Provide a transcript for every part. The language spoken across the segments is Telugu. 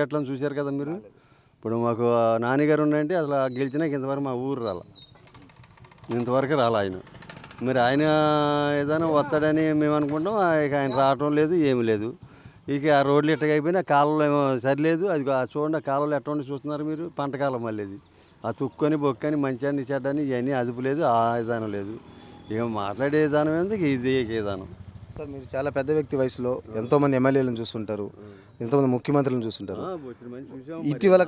ఎట్లా చూశారు కదా మీరు? ఇప్పుడు మాకు నాన్నగారు ఉన్నాయంటే అసలు గెలిచినాక ఇంతవరకు మా ఊరు రాల. ఇంతవరకు రాలే ఆయన. మరి ఆయన ఏదైనా వస్తాడని మేము అనుకుంటాం ఇక ఆయన రావటం లేదు ఏమి లేదు. ఇక ఆ రోడ్లు ఎట్టగా అయిపోయినా కాలువలు ఏమో సరిలేదు. అది చూడండి ఆ కాలువలు ఎట్ట ఉండి చూస్తున్నారు మీరు? పంటకాలం మళ్ళీ ఇది ఆ తుక్కొని బొక్కని మంచాన్ని చెడ్డని ఇవన్నీ అదుపు లేదు ఆ విధానం లేదు. ఇక మాట్లాడే విధానం ఎందుకు? ఇది విధానం సార్ మీరు చాలా పెద్ద వ్యక్తి వయసులో ఎంతో మంది ఎమ్మెల్యేలను చూస్తుంటారు ఎంతోమంది ముఖ్యమంత్రులను చూస్తుంటారు. ఇటీవల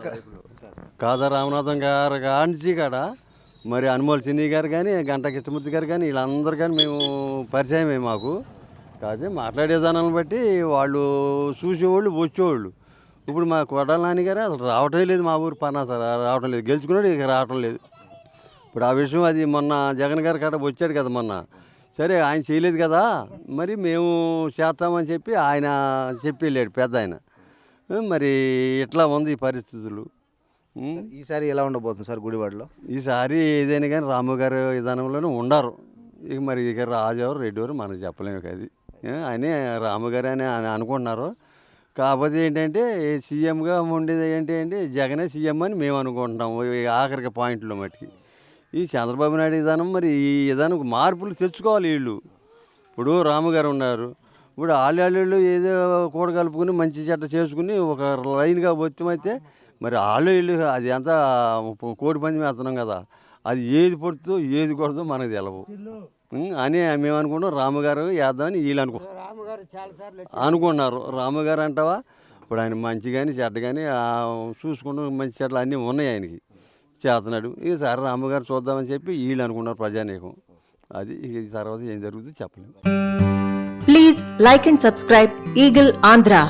కాదా రామనాథం గారు కాంచి కాడ మరి అనుమోల్ చిన్ని గారు కానీ గంట కృష్ణమూర్తి గారు కానీ వీళ్ళందరూ కానీ మేము పరిచయమే మాకు. కాదే మాట్లాడే విధానాన్ని బట్టి వాళ్ళు చూసేవాళ్ళు వచ్చేవాళ్ళు. ఇప్పుడు మా కొడాల నాన్నగారు అసలు రావటం లేదు మా ఊరు పన్నా సార్ రావటం లేదు. గెలుచుకున్నాడు ఇక రావటం లేదు. ఇప్పుడు ఆ విషయం అది మొన్న జగన్ గారి కాడ వచ్చాడు కదా మొన్న. సరే ఆయన చేయలేదు కదా మరి మేము చేస్తామని చెప్పి ఆయన చెప్పి వెళ్ళాడు పెద్ద ఆయన. మరి ఇట్లా ఉంది ఈ పరిస్థితులు? ఈసారి ఎలా ఉండబోతుంది సార్ గుడివాడలో? ఈసారి ఏదైనా కానీ రాము గారి విధానంలోనే ఉండరు. ఇక మరి ఇక రాజు ఎవరు రెడ్డి ఎవరు మనకు చెప్పలేము అది. ఆయనే రాము గారు అని అని అనుకుంటున్నారు. కాకపోతే ఏంటంటే సీఎంగా ఉండేది ఏంటి అంటే జగనే సీఎం అని మేము అనుకుంటున్నాము ఆఖరికి పాయింట్లో మట్టుకి ఈ చంద్రబాబు నాయుడు విధానం మరి ఈ విధానం మార్పులు తెచ్చుకోవాలి వీళ్ళు. ఇప్పుడు రాము గారు ఉన్నారు. ఇప్పుడు ఆళ్ళు ఏదో కూడ కలుపుకుని మంచి చెడ్డ చేసుకుని ఒక లైన్గా వచ్చమైతే మరి ఆళ్ళు వీళ్ళు అది అంతా కోడి పంది వేస్తున్నాం కదా. అది ఏది పడుతుందో ఏది కొడుతుందో మనకు తెలవు. అని మేము అనుకుంటాం రాము గారు వేద్దామని వీళ్ళు అనుకో అనుకున్నారు. రాము గారు అంటావా? ఇప్పుడు ఆయన మంచి కానీ చెడ్డ కానీ చూసుకుంటూ మంచి చెడ్డలు అన్నీ ఉన్నాయి ఆయనకి. చేస్తున్నాడు. ఇది సరే రామగారు చూద్దామని చెప్పి వీళ్ళు అనుకున్నారు ప్రజానీకం. అది ఇక తర్వాత ఏం జరుగుతుందో చెప్పలేము please like and subscribe Eagle Andhra